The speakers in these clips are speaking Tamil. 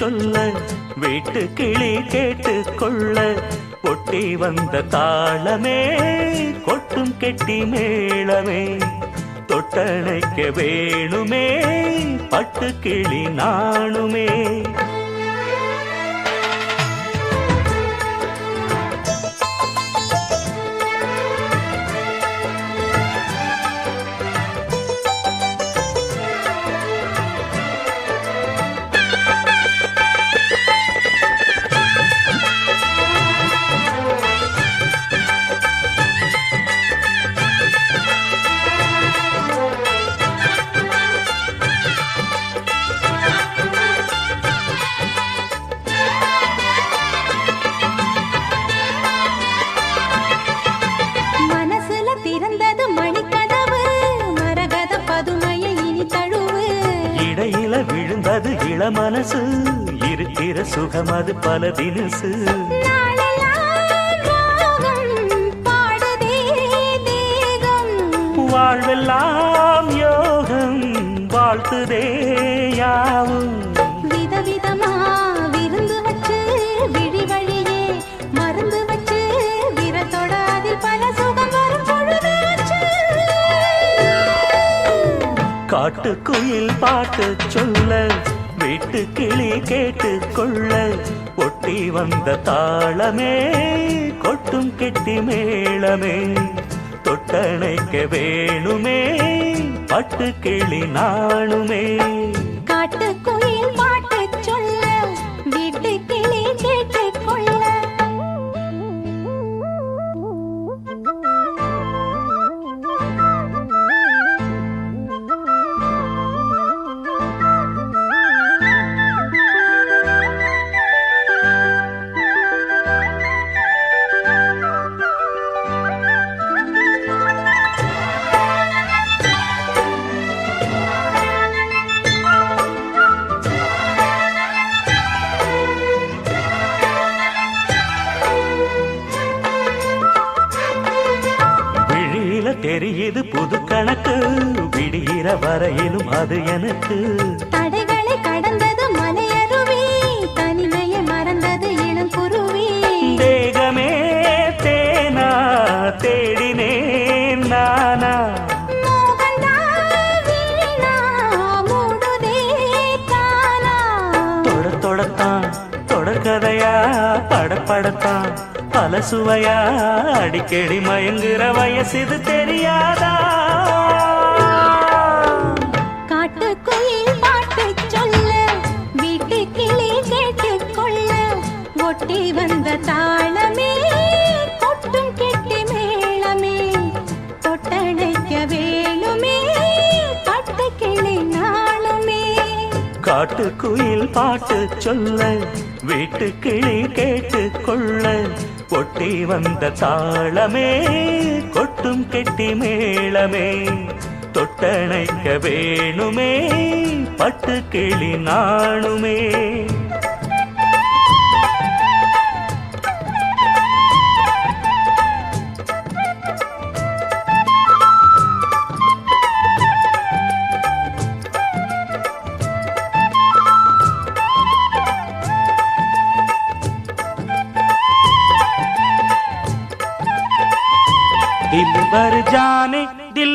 சொல்ல வீட்டு கிளி கேட்டு கொள்ள ஒட்டி வந்த தாளமே கொட்டும் கெட்டி மேளமே தொட்டணைக்க வேணுமே பட்டு கிளி நானுமே விழுந்தது இளமனசு இருக்கிற சுகம் அது பல தினசு. வாழ்வெல்லாம் யோகம் வாழ்த்துதே யாவும். விதவிதமா விருந்து வச்சு விழி வழியே மருந்து வச்சு விரத்தோட அதில் பல சுகம் காட்டுக்குயில் பாட்டு சொல்ல வீட்டு கிளி கேட்டு கொள்ள ஒட்டி வந்த தாளமே கொட்டும் கெட்டி மேளமே. தொட்டணைக்க வேணுமே பட்டு கிளி நாணுமே. காட்டுக்குயில் விடிகிற வரையிலும் அது எனக்கு. தடைகளை கடந்தது மலையருவி தனிமையை மறந்தது இளங்குருவி தேகமே தேனா தேடினேன் நானா. தொடத்தான் தொடர்கதையா படப்படத்தான். பல சுவையா? அடிக்கடி மயங்குற வயசு தெரியாதா? காட்டுக்குயில் பாட்டு சொல்ல வீட்டு கிளி கேட்டு கொள்ள ஒட்டி வந்த தாளமே கொட்டும் கெட்டி மேளமே தொட்டணைக்க வேணுமே பட்டு கிளி நாளுமே. காட்டுக்குயில் பாட்டு சொல்ல வீட்டு கிளி கேட்டு கொள்ள ஒட்டி வந்த தாளமே கொட்டும் கெட்டி மேளமே தொட்டணைக்க வேணுமே பட்டு கிளி நாணுமே.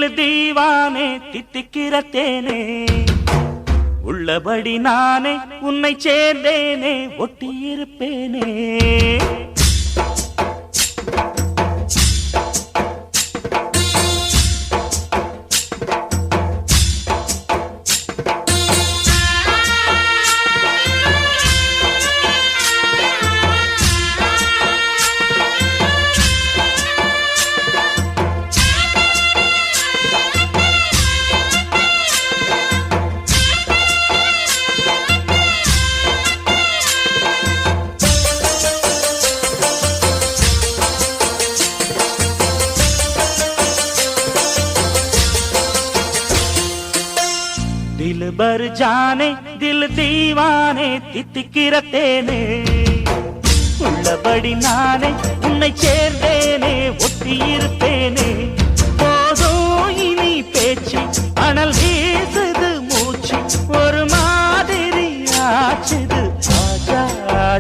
திகில் தீவானே தித்திக்கிற தேனே. உள்ளபடி நானே உன்னை சேர்ந்தேனே ஒட்டியிருப்பேனே.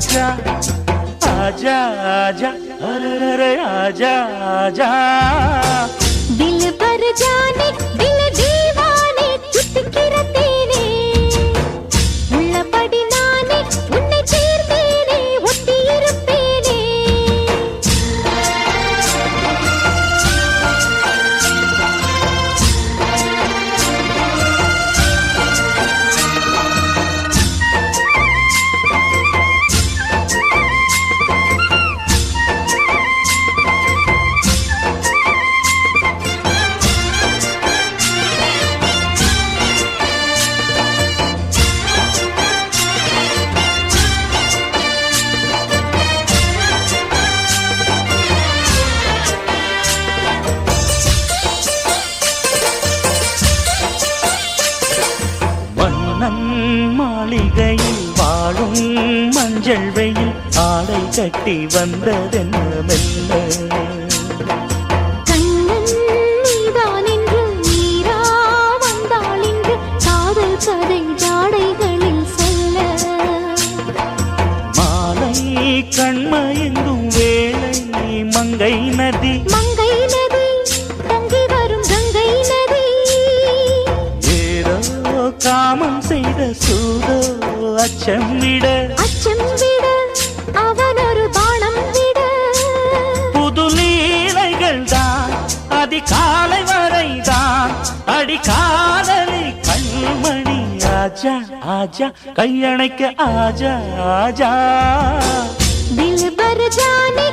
आजा आजा आजा अरे अरे आजा आजा। திங்கள் வெயில் ஆடை கட்டி வந்ததென்ன மெல்ல கண்மயங்கும் வேலை மங்கை நதி. மங்கை நதி தங்கி வரும் கங்கை நதி. ஏதோ காமம் செய்த சூதோ அச்சம் விட ஆஜா ஆஜா கையணைக்க ஆஜா ஆஜா. தில் பர் ஜானே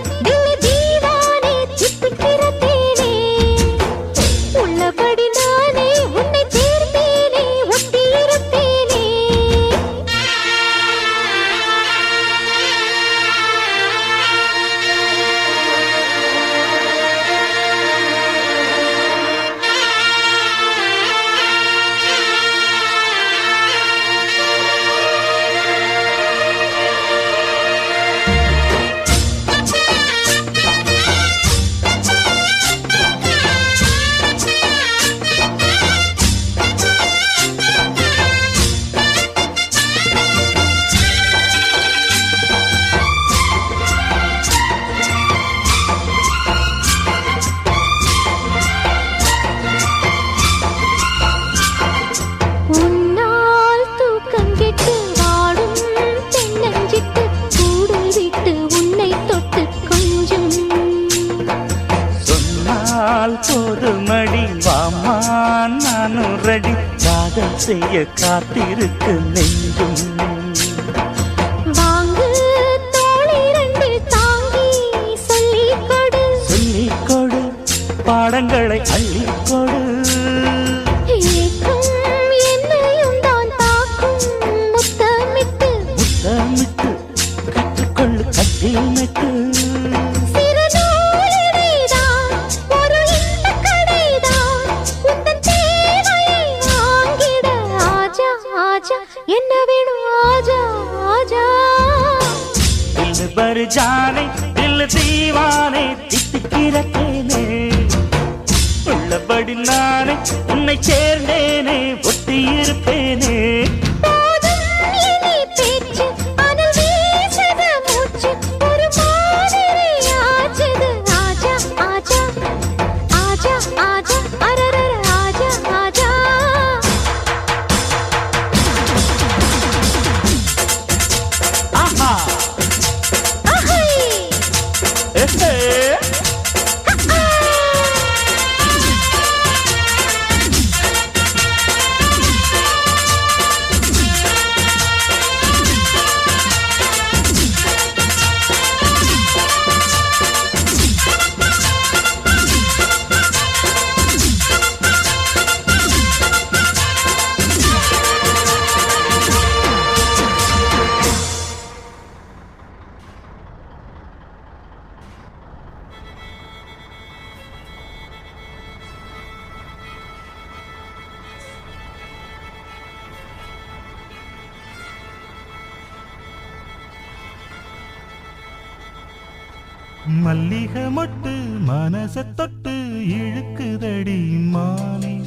மல்லிக மொட்டு மனச தொட்டு இழுக்குதடி மானே.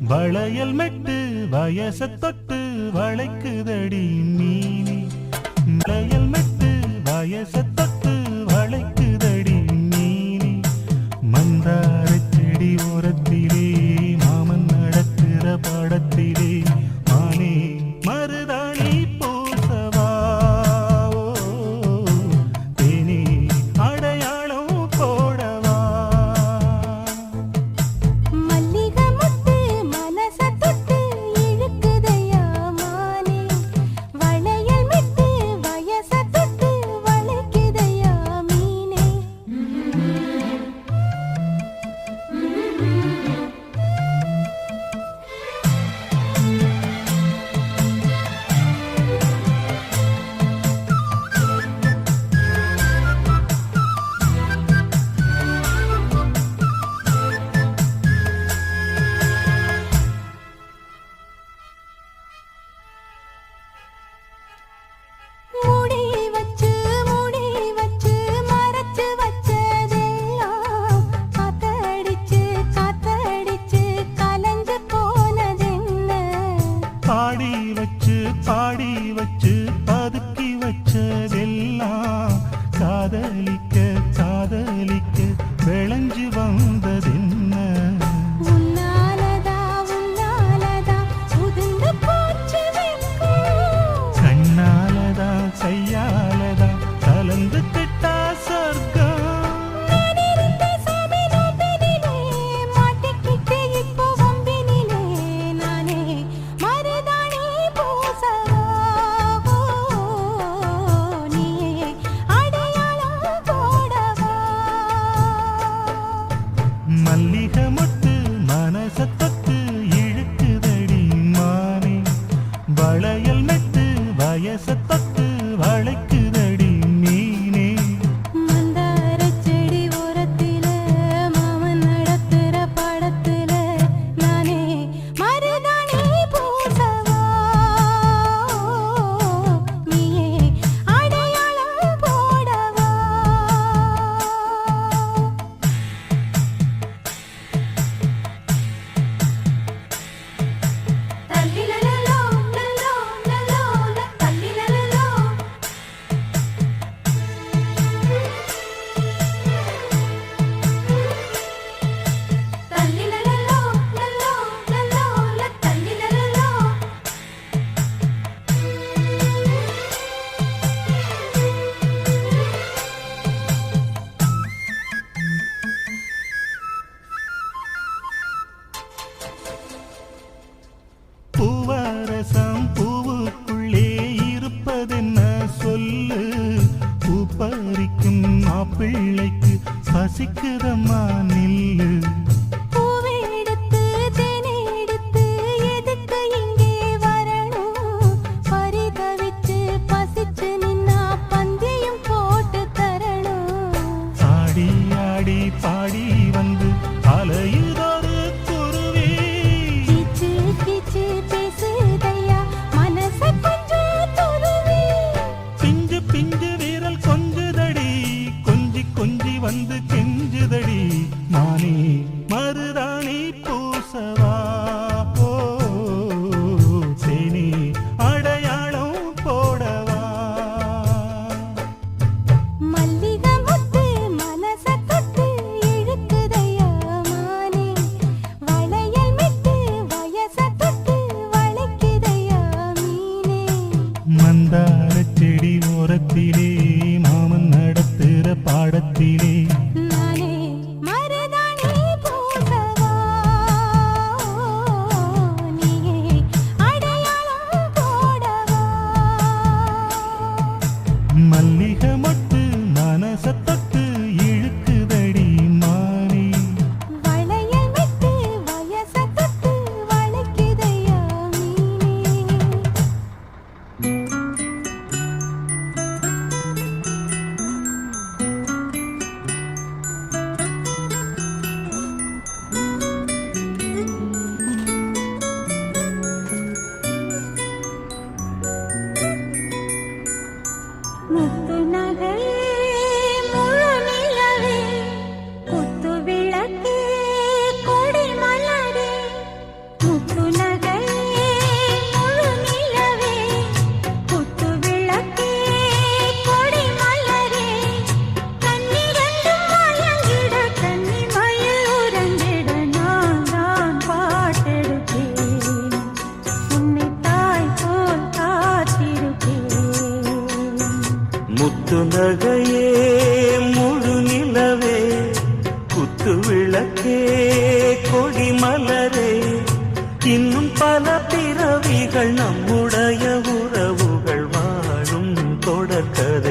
வளையல் மெட்டு வயச தொட்டு வளைக்குதடி மீனே. வளையல் மெட்டு வயச பறிக்கும் மாப்பிள்ளைக்கு பசிக்குதம்மா நில்லு.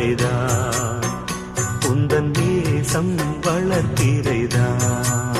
தொடர்கதைதான் உந்தன் தேசம் வளர்த்திரைதான்.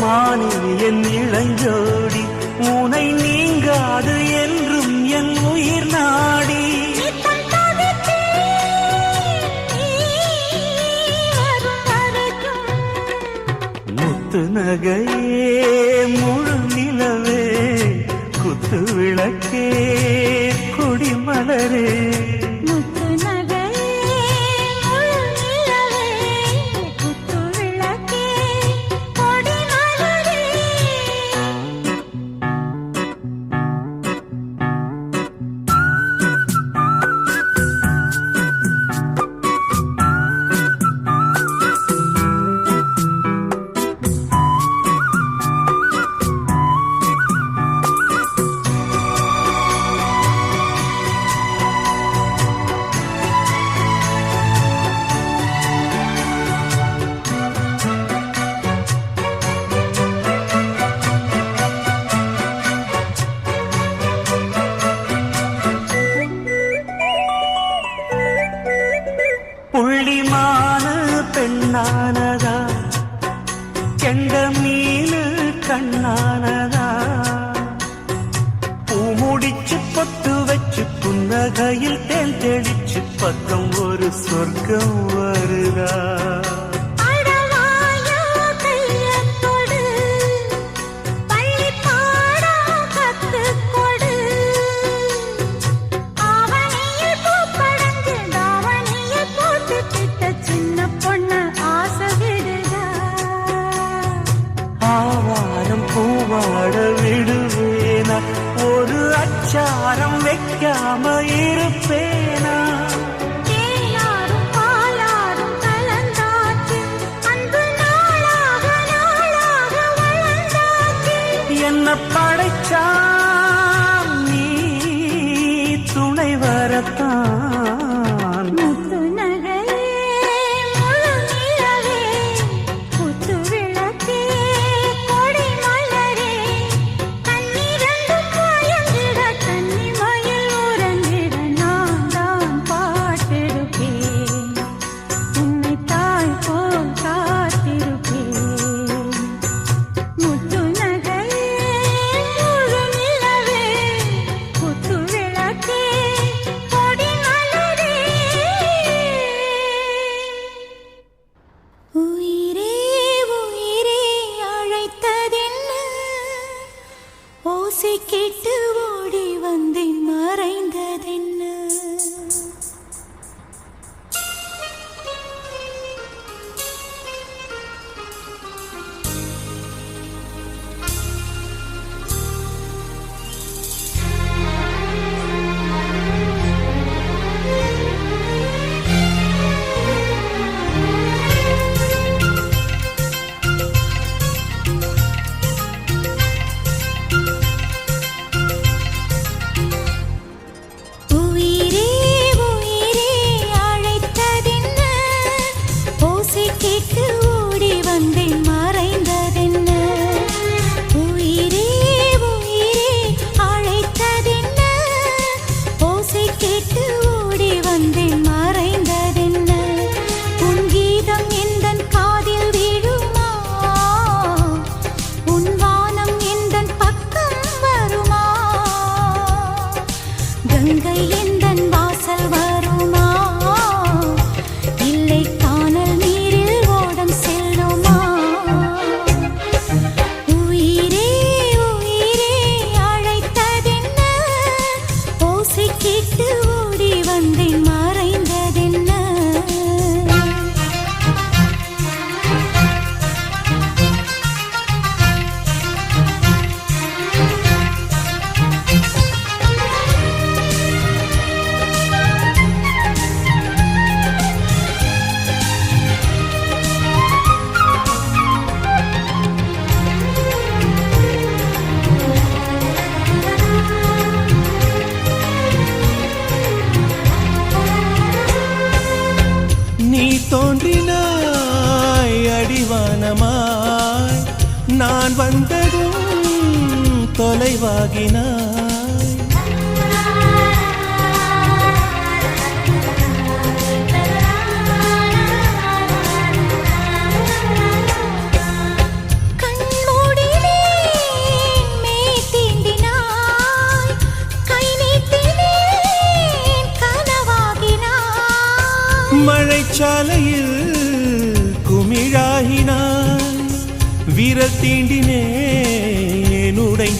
மானி என் இளஞ்சோடி உனை நீங்காது என்றும் என் உயிர் நாடி. முத்து நகையே முழு நிலவே குத்து விளக்கே கொடிமலரே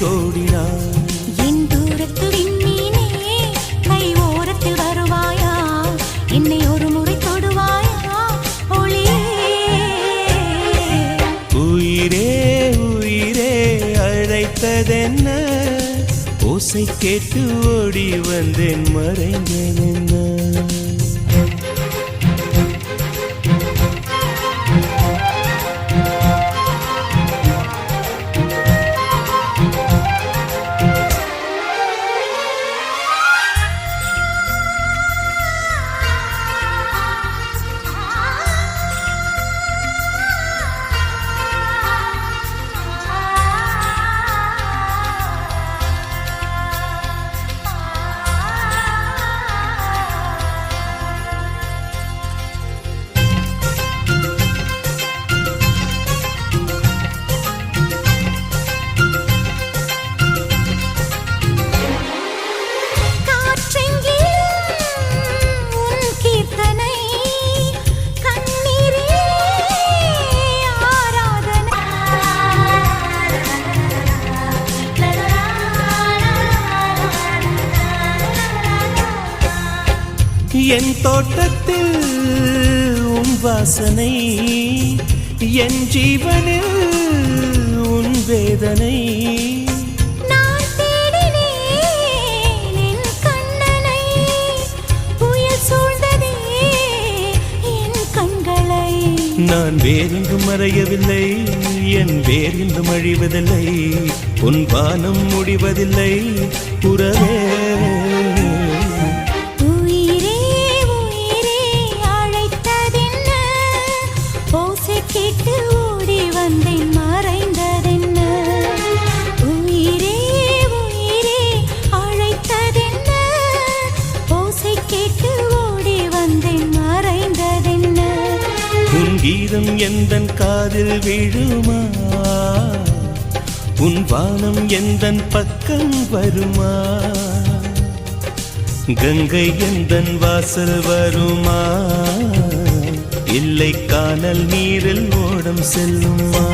உடைந்தோடினாய் என் தூரத்து விண்மீனே கை ஓரத்தில் வருவாயா? என்னை ஒரு முறை தொடுவாயா? ஒளியே உயிரே உயிரே அழைத்ததென்ன? ஓசை கேட்டு ஓடி வந்தேன் மறைந்தேன் காற்றெங்கிலும் என் தோட்டத்தில் உன் வாசனை என் ஜீவனில் உன் வேதனை. நான் வேறெங்கும் மறையவில்லை என் வேறெங்கும் அழிவதில்லை உன் வானம் முடிவதில்லை உறவே கீதம் எந்தன் காதில் விழுமா? உன் வானம் எந்தன் பக்கம் வருமா? கங்கை எந்தன் வாசல் வருமா? இல்லை காணல் நீரில் ஓடம் செல்லுமா?